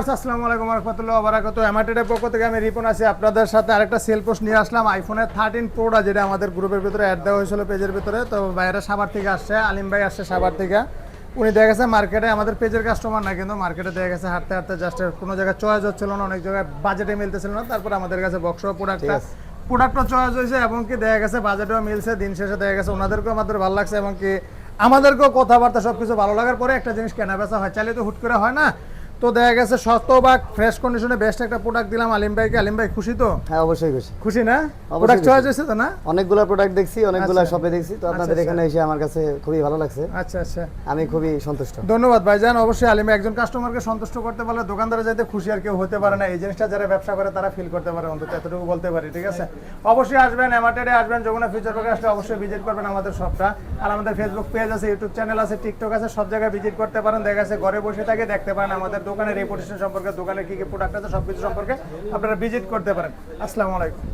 আসসালামু আলাইকুম রহমতুল্লাহ বারাকাতু পক্ষ থেকে আমি রিপন আছি। আপনাদের সাথে আরেকটা সেল পোস্ট নিয়ে আসলাম আইফোনের থার্টিন প্রোটা যেটা আমাদের গ্রুপের ভিতরে অ্যাড দেওয়া হয়েছিল পেজের ভিতরে। তো বাইরে সাবার থেকে আসছে আলিম ভাই আসছে সাবার থেকে। উনি দেখা গেছে মার্কেটে আমাদের পেজের কাস্টমার না কিন্তু মার্কেটে দেখা গেছে হাঁটতে হাঁটতে জাস্ট কোনো জায়গায় চয়েস হচ্ছিল না অনেক জায়গায় বাজেটে মিলতেছিল না। তারপর আমাদের কাছে বক্স প্রোডাক্টটা প্রোডাক্টটা চয়েস হয়েছে এবং কি দেখা গেছে বাজেটও মিলছে দিন শেষে দেখা গেছে ওনাদেরকেও আমাদের ভালো লাগছে এবং কি আমাদেরকেও কথাবার্তা সব কিছু ভালো লাগার পরে একটা জিনিস কেনা বেচা হয় চাইলে তো হুট করে হয় না। তো দেখা গেছে শতভাগ ফ্রেশ কন্ডিশনে বেস্ট একটা প্রোডাক্ট দিলাম আলিম ভাইকে। আলিম ভাই খুশি তো? হ্যাঁ অবশ্যই খুশি। খুশি না? প্রোডাক্ট চয়েস হয়েছে তো না? অনেকগুলো প্রোডাক্ট দেখছি অনেকগুলো আচ্ছা। শপে দেখছি তো আপনাদের আচ্ছা, এখানে এসে আমার কাছে খুবই ভালো লাগছে। আচ্ছা আচ্ছা। আমি খুবই সন্তুষ্ট। ধন্যবাদ ভাই ভাইজান। অবশ্যই আলিম একজন কাস্টমারকে সন্তুষ্ট করতে পারলে দোকানদারে যাতে খুশি আর কেউ হতে পারে না। এই জিনিসটা যারা ব্যবসা করে তারা ফিল করতে পারে অন্তত এতটুকু বলতে পারি ঠিক আছে? অবশ্যই আসবেন এমার্টেডে আসবেন যমুনা ফিউচার পার্কে আসলে অবশ্যই ভিজিট করবেন আমাদের শপটা আর আমাদের ফেসবুক পেজ আছে ইউটিউব চ্যানেল আছে টিকটক আছে সব জায়গায় ভিজিট করতে পারেন। দেখা গেছে ঘরে বসে থাকে দেখতে পারেন আমাদের দোকানের রেপুটেশন সম্পর্কে দোকানে কি কি প্রোডাক্ট আছে সব কিছু সম্পর্কে আপনারা ভিজিট করতে পারেন। আসসালামু আলাইকুম।